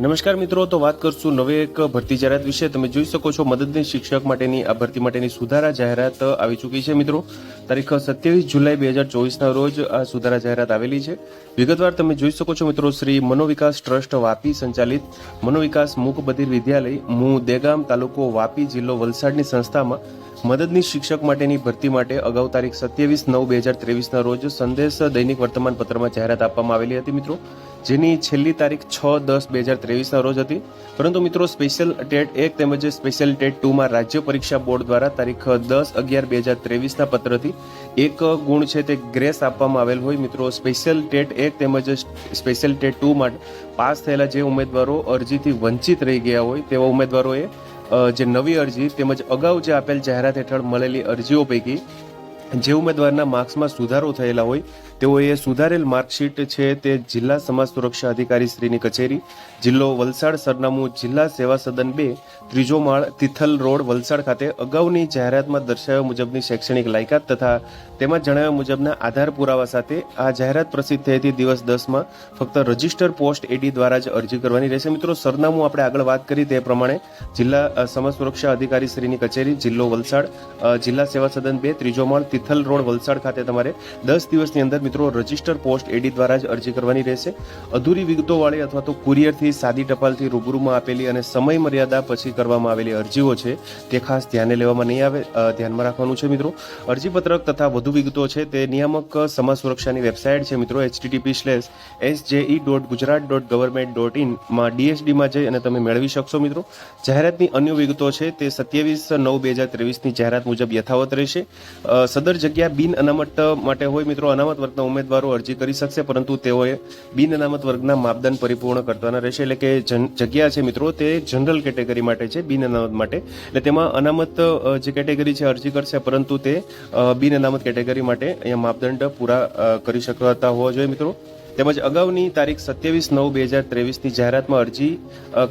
નમસ્કાર મિત્રો, તો વાત કરશું નવી એક ભરતી જાહેરાત વિશે. તમે જોઈ શકો છો મદદની શિક્ષક માટેની આ ભરતી માટેની સુધારા જાહેરાત આવી ચૂકી છે મિત્રો. તારીખ સત્યાવીસ જુલાઈ બે હજાર ચોવીસના રોજ આ સુધારા જાહેરાત આવેલી છે. વિગતવાર તમે જોઈ શકો છો મિત્રો, શ્રી મનોવિકાસ ટ્રસ્ટ વાપી સંચાલિત મનોવિકાસ મૂક બધિર વિદ્યાલય, મુ દેગામ તાલુકો વાપી જિલ્લો વલસાડની સંસ્થામાં મદદની શિક્ષક માટેની ભરતી માટે અગાઉ તારીખ સત્યાવીસ નવ બે હજાર ત્રેવીસના રોજ સંદેશ દૈનિક વર્તમાન પત્રમાં જાહેરાત આપવામાં આવેલી હતી મિત્રો, જેની છેલ્લી તારીખ છ દસ બે હજાર ત્રેવીસના રોજ હતી. પરંતુ મિત્રો, સ્પેશિયલ ટેટ એક તેમજ સ્પેશિયલ ટેટ ટુમાં રાજ્ય પરીક્ષા બોર્ડ દ્વારા તારીખ દસ અગિયાર બે હજાર ત્રેવીસના પત્રથી એક ગુણ છે તે ગ્રેસ આપવામાં આવેલ હોય. મિત્રો, સ્પેશિયલ ટેટ એક તેમજ સ્પેશિયલ ટેટ ટુ માટે પાસ થયેલા જે ઉમેદવારો અરજીથી વંચિત રહી ગયા હોય તેવા ઉમેદવારોએ જે નવી અરજી તેમજ અગાઉ જે આપેલ જાહેરાત હેઠળ મળેલી અરજીઓ પૈકી જે ઉમેદવારના માર્ક્સમાં સુધારો થયેલા હોય, તેઓએ સુધારેલ માર્કશીટ છે તે જિલ્લા સમાજ સુરક્ષા અધિકારી શ્રીની કચેરી, જિલ્લો વલસાડ સરનામું જિલ્લા સેવા સદન બે, ત્રીજો માળ તિથલ રોડ, વલસાડ ખાતે અગાઉની જાહેરાતમાં દર્શાવ્યા મુજબની શૈક્ષણિક લાયકાત તથા તેમાં જણાવ્યા મુજબના આધાર પુરાવા સાથે આ જાહેરાત પ્રસિદ્ધ થઈ હતી. દિવસ દસમાં ફક્ત રજિસ્ટર પોસ્ટ એડી દ્વારા જ અરજી કરવાની રહેશે. મિત્રો, સરનામું આપણે આગળ વાત કરી તે પ્રમાણે જિલ્લા સમાજ સુરક્ષા અધિકારી શ્રીની કચેરી, જિલ્લો વલસાડ જિલ્લા સેવા સદન બે, ત્રીજો માળ તિથલ રોડ વલસાડ ખાતે તમારે દસ દિવસની અંદર મિત્રો રજિસ્ટર પોસ્ટ એડી દ્વારા જ અરજી કરવાની રહેશે. અધૂરી વિગતોવાળી અથવા તો કુરિયરથી સાદી ટપાલથી રૂબરૂમાં આપેલી અને સમય મર્યાદા પછી કરવામાં આવેલી અરજીઓ છે તે ખાસ ધ્યાને લેવામાં નહીં આવે ધ્યાનમાં રાખવાનું છે મિત્રો. અરજીપત્રક તથા વધુ વિગતો છે તે નિયામક સમાજ સુરક્ષાની વેબસાઇટ છે મિત્રો HTTP slash SJE dot Gujarat dot government dot ઇનમાં ડીએસડીમાં જઈ અને તમે મેળવી શકશો મિત્રો. જાહેરાતની અન્ય વિગતો છે તે સત્યાવીસ નવ બે હજાર ત્રેવીસની જાહેરાત મુજબ યથાવત રહેશે. અ, સદર જગ્યા બિન અનામત માટે હોય મિત્રો, અનામત વર્ગના ઉમેદવારો અરજી કરી શકશે, પરંતુ તેઓએ બિન અનામત વર્ગના માપદંડ પરિપૂર્ણ કરવાના રહેશે. એટલે કે જગ્યા છે મિત્રો, તે જનરલ કેટેગરી માટે છે, બિન અનામત માટે. એટલે તેમાં અનામત જે કેટેગરી છે અરજી કરશે, પરંતુ તે બિન અનામત કેટેગરી માટે અહીંયા માપદંડ પૂરા કરી શકતા હોવા જોઈએ મિત્રો. તેમજ અગાઉની તારીખ સત્યાવીસ નવ બે હજાર ત્રેવીસની જાહેરાતમાં અરજી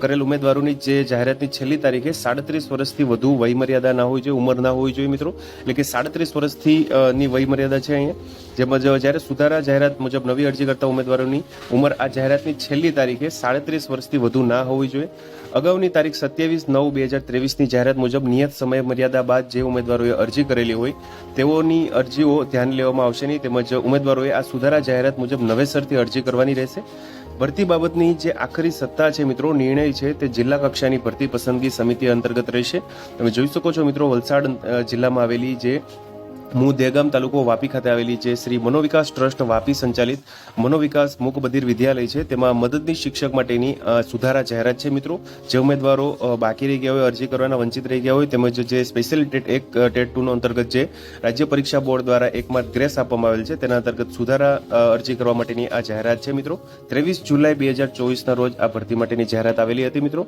કરેલ ઉમેદવારોની જે જાહેરાતની છેલ્લી તારીખે સાડત્રીસ વર્ષથી વધુ વયમર્યાદા ના હોવી જોઈએ ઉંમર ના હોવી જોઈએ મિત્રો. એટલે કે સાડત્રીસ વર્ષથી ની વયમર્યાદા છે અહીંયા. તેમજ જ્યારે સુધારા જાહેરાત મુજબ નવી અરજી કરતા ઉમેદવારોની ઉંમર આ જાહેરાતની છેલ્લી તારીખે સાડત્રીસ વર્ષથી વધુ ના હોવી જોઈએ. અગાઉની તારીખ સત્યાવીસ નવ બે હજાર ત્રેવીસની જાહેરાત મુજબ નિયત સમય મર્યાદા બાદ જે ઉમેદવારોએ અરજી કરેલી હોય, તેઓની અરજીઓ ધ્યાન લેવામાં આવશે નહીં, તેમજ ઉમેદવારોએ આ સુધારા જાહેરાત મુજબ નવેસરથી અરજી કરવાની રહેશે. ભરતી બાબતની જે આખરી સત્તા છે મિત્રો, નિર્ણય છે તે જિલ્લા કક્ષાની ભરતી પસંદગી સમિતિ અંતર્ગત રહેશે. તમે જોઈ શકો છો મિત્રો, વલસાડ જિલ્લામાં આવેલી જે મુ દેગામ તાલુકો વાપી ખાતે આવેલી જે શ્રી મનોવિકાસ ટ્રસ્ટ વાપી સંચાલિત મનોવિકાસ મુકબધિર વિદ્યાલય છે. તેમાં મદદની શિક્ષક માટેની સુધારા જાહેરાત છે મિત્રો. જે ઉમેદવારો બાકી રહી ગયા હોય, અરજી કરવાના વંચિત રહી ગયા હોય, તેમજ જે સ્પેશિયલ ટેટ એક ટેટ ટુનો અંતર્ગત જે રાજ્ય પરીક્ષા બોર્ડ દ્વારા એકમાં ગ્રેસ આપવામાં આવેલ છે. તેના અંતર્ગત સુધારા અરજી કરવા માટેની આ જાહેરાત છે મિત્રો. ત્રેવીસ જુલાઈ બે હજાર ચોવીસના રોજ આ ભરતી માટેની જાહેરાત આવેલી હતી મિત્રો.